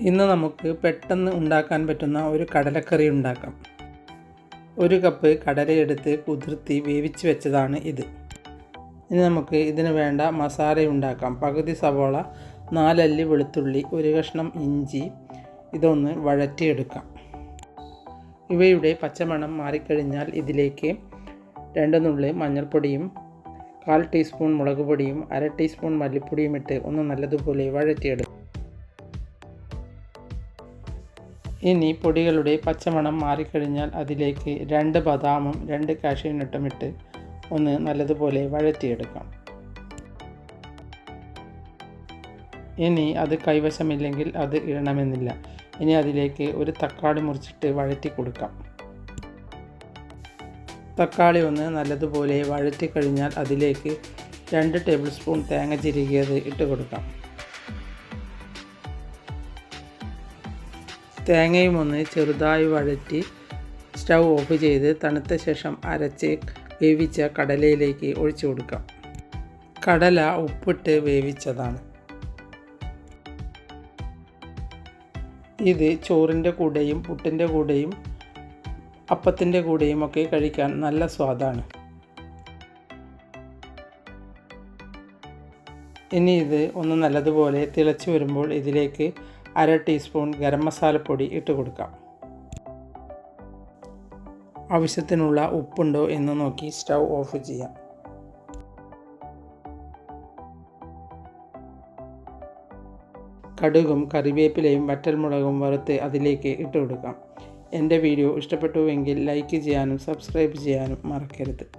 ഇന്ന് നമുക്ക് പെട്ടെന്ന് ഉണ്ടാക്കാൻ പറ്റുന്ന ഒരു കടലക്കറി ഉണ്ടാക്കാം. ഒരു കപ്പ് കടലയെടുത്ത് കുതിർത്തി വേവിച്ച് വെച്ചതാണ് ഇത്. ഇനി നമുക്ക് ഇതിന് വേണ്ട മസാല ഉണ്ടാക്കാം. പകുതി സവോള നാലല്ലി വെളുത്തുള്ളി ഒരു കഷ്ണം ഇഞ്ചി ഇതൊന്ന് വഴറ്റിയെടുക്കാം. ഇവയുടെ പച്ചമണം മാറിക്കഴിഞ്ഞാൽ ഇതിലേക്ക് രണ്ട് നുള്ളി മഞ്ഞൾപ്പൊടിയും കാൽ ടീസ്പൂൺ മുളക് പൊടിയും അര ടീസ്പൂൺ മല്ലിപ്പൊടിയും ഇട്ട് ഒന്ന് നല്ലതുപോലെ വഴറ്റിയെടുക്കും. ഇനി പൊടികളുടെ പച്ചമണം മാറിക്കഴിഞ്ഞാൽ അതിലേക്ക് രണ്ട് ബദാമും രണ്ട് കാഷ്യൂനട്ടും ഇട്ട് ഒന്ന് നല്ലതുപോലെ വഴറ്റിയെടുക്കാം. ഇനി അത് കൈവശമില്ലെങ്കിൽ അത് ഇടണമെന്നില്ല. ഇനി അതിലേക്ക് ഒരു തക്കാളി മുറിച്ചിട്ട് വഴറ്റി കൊടുക്കാം തക്കാളി ഒന്ന് നല്ലതുപോലെ വഴറ്റി കഴിഞ്ഞാൽ അതിലേക്ക് രണ്ട് ടേബിൾ സ്പൂൺ തേങ്ങ ചിരുകിയത് ഇട്ട് കൊടുക്കാം തേങ്ങയും ഒന്ന് ചെറുതായി വഴറ്റി സ്റ്റൗ ഓഫ് ചെയ്ത് തണുത്ത ശേഷം അരച്ച് വേവിച്ച കടലയിലേക്ക് ഒഴിച്ചു കൊടുക്കാം. കടല ഉപ്പിട്ട് വേവിച്ചതാണ്. ഇത് ചോറിന്റെ കൂടെയും പുട്ടിന്റെ കൂടെയും അപ്പത്തിന്റെ കൂടെയും ഒക്കെ കഴിക്കാൻ നല്ല സ്വാദാണ്. ഇനി ഇത് ഒന്ന് നല്ലതുപോലെ തിളച്ച് വരുമ്പോൾ ഇതിലേക്ക് അര ടീസ്പൂൺ ഗരം മസാലപ്പൊടി ഇട്ട് കൊടുക്കാം. ആവശ്യത്തിനുള്ള ഉപ്പുണ്ടോ എന്ന് നോക്കി സ്റ്റൗ ഓഫ് ചെയ്യാം. കടുകും കറിവേപ്പിലയും വറ്റൽമുളകും വറുത്ത് അതിലേക്ക് ഇട്ട് കൊടുക്കാം. എന്റെ വീഡിയോ ഇഷ്ടപ്പെട്ടുവെങ്കിൽ ലൈക്ക് ചെയ്യാനും സബ്സ്ക്രൈബ് ചെയ്യാനും മറക്കരുത്.